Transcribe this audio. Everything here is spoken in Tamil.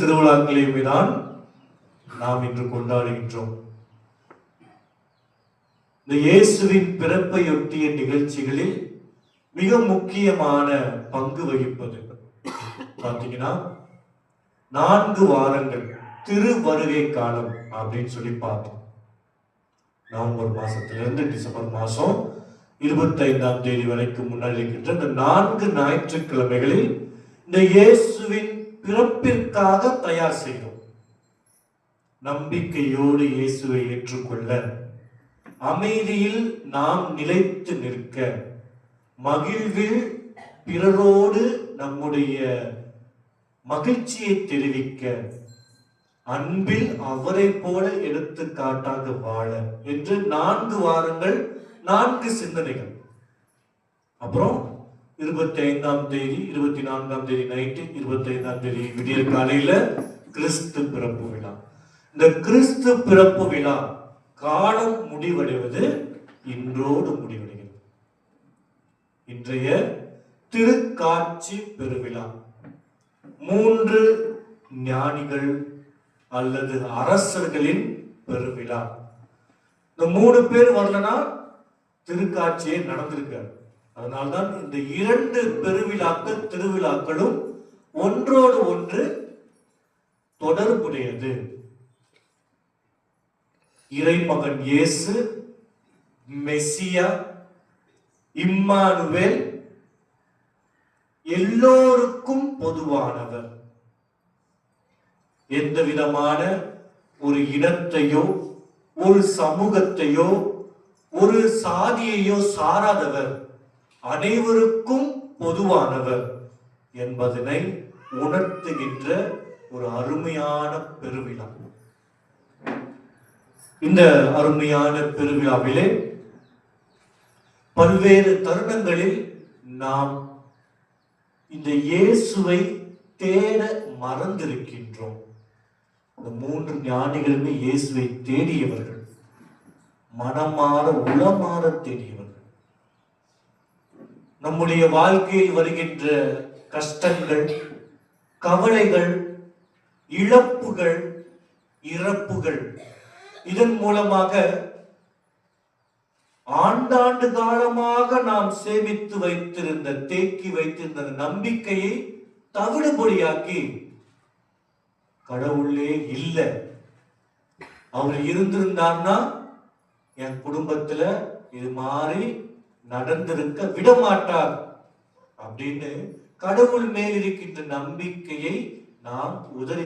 திருவிழாக்களையுமே தான் நாம் இன்று கொண்டாடுகின்றோம். இந்த இயேசுவின் பிறப்பையொட்டிய நிகழ்ச்சிகளில் மிக முக்கியமான பங்கு வகிப்பது பார்த்தீங்கன்னா நான்கு வாரங்கள் திருவருகை காலம் அப்படின்னு சொல்லி பார்த்தோம். நவம்பர் மாசத்துல இருந்து டிசம்பர் மாசம் இருபத்தைந்தாம் தேதி வரைக்கும் முன்னாடி இருக்கின்ற இந்த நான்கு ஞாயிற்றுக்கிழமைகளில் இந்த இயேசுவின் பிறப்பிற்காக தயார் செய்தோம். நம்பிக்கையோடு இயேசுவை ஏற்றுக்கொள்ள அமைதியில் நாம் நிலைத்து நிற்க மகிழ்வில் பிறரோடு நம்முடைய மகிழ்ச்சியை தெரிவிக்க அன்பில் அவரை போல எடுத்துக்காட்டாக வாழ என்று நான்கு வாரங்கள் நான்கு சிந்தனைகள். அப்புறம் இருபத்தி ஐந்தாம் தேதி இருபத்தி நான்காம் தேதி நைட்டு இருபத்தி ஐந்தாம் தேதி விடியற் காலையில கிறிஸ்து பிறப்பு விழா. இந்த கிறிஸ்து பிறப்பு விழா காலம் முடிவடைவது இன்றோடு முடிவடைகிறது. இன்றைய திருக்காட்சி பெருவிழா. மூன்று ஞானிகள் அல்லது அரசர்களின் பெருவிழா. இந்த மூணு பேர் வரலனா திருக்காட்சியே நடந்திருக்காரு அதனால்தான் இந்த இரண்டு பெருவிழாக்கள் திருவிழாக்களும் ஒன்றோடு ஒன்று தொடர்புடையது. இறைமகன் இயேசு மெஸ்ஸியா இம்மானுவேல் எல்லோருக்கும் பொதுவானவர். எந்த விதமான ஒரு இனத்தையோ ஒரு சமூகத்தையோ ஒரு சாதியையோ சாராதவர். அனைவருக்கும் பொதுவானவர் என்பதனை உணர்த்துகின்ற ஒரு அருமையான பெருவிழா. இந்த அருமையான பெருவிழாவிலே பல்வேறு தருணங்களில் நாம் இந்த இயேசுவை தேட மறந்திருக்கின்றோம். இந்த மூன்று ஞானிகளுமே இயேசுவை தேடியவர்கள். மனமாற உளமாற தேடியவர்கள். நம்முடைய வாழ்க்கையில் வருகின்ற கஷ்டங்கள் கவலைகள் இழப்புகள் இறப்புகள். இதன் மூலமாக ஆண்டாண்டு காலமாக நாம் சேமித்து வைத்திருந்த தேக்கி வைத்திருந்த நம்பிக்கையை தவிடுபொடியாக்கி கடவுளே இல்லை. அவர் இருந்திருந்தார்னா என் குடும்பத்துல இது மாதிரி நடந்திருக்க விடமாட்டார் அப்படின்னு கடவுள் மேல் இருக்கின்ற நம்பிக்கையை நாம் உதறி